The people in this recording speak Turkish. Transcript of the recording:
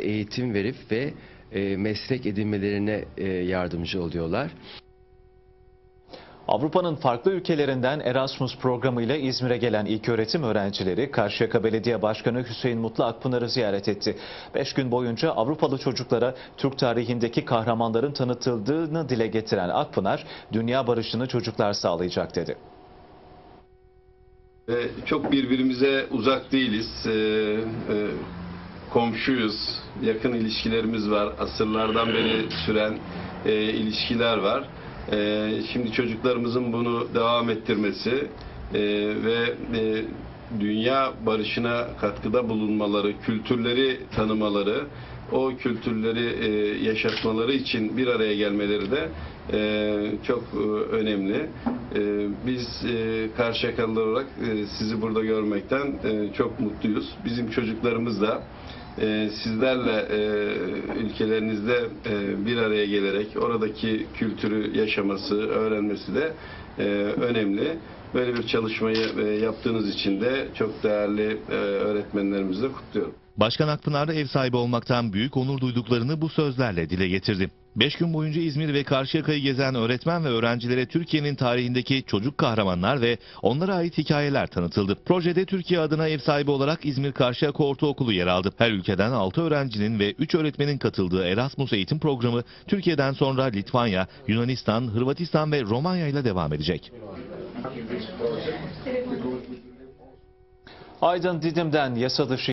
eğitim verip ve e, meslek edinmelerine e, yardımcı oluyorlar. Avrupa'nın farklı ülkelerinden Erasmus programıyla İzmir'e gelen ilköğretim öğrencileri Karşıyaka Belediye Başkanı Hüseyin Mutlu Akpınar'ı ziyaret etti. Beş gün boyunca Avrupalı çocuklara Türk tarihindeki kahramanların tanıtıldığını dile getiren Akpınar, dünya barışını çocuklar sağlayacak dedi. E, Çok birbirimize uzak değiliz. Komşuyuz. Yakın ilişkilerimiz var. Asırlardan beri süren e, ilişkiler var. E, Şimdi çocuklarımızın bunu devam ettirmesi e, ve e, dünya barışına katkıda bulunmaları, kültürleri tanımaları, o kültürleri e, yaşatmaları için bir araya gelmeleri de e, çok e, önemli. E, biz e, Karşıyakalılar olarak e, sizi burada görmekten e, çok mutluyuz. Bizim çocuklarımız da sizlerle e, ülkelerinizde e, bir araya gelerek oradaki kültürü yaşaması, öğrenmesi de e, önemli. Böyle bir çalışmayı e, yaptığınız için de çok değerli e, öğretmenlerimizi de kutluyorum. Başkan Akpınar ev sahibi olmaktan büyük onur duyduklarını bu sözlerle dile getirdi. Beş gün boyunca İzmir ve Karşıyaka'yı gezen öğretmen ve öğrencilere Türkiye'nin tarihindeki çocuk kahramanlar ve onlara ait hikayeler tanıtıldı. Projede Türkiye adına ev sahibi olarak İzmir Karşıyaka Ortaokulu yer aldı. Her ülkeden 6 öğrencinin ve 3 öğretmenin katıldığı Erasmus eğitim programı Türkiye'den sonra Litvanya, Yunanistan, Hırvatistan ve Romanya ile devam edecek. Aydın Didim'den yasa dışı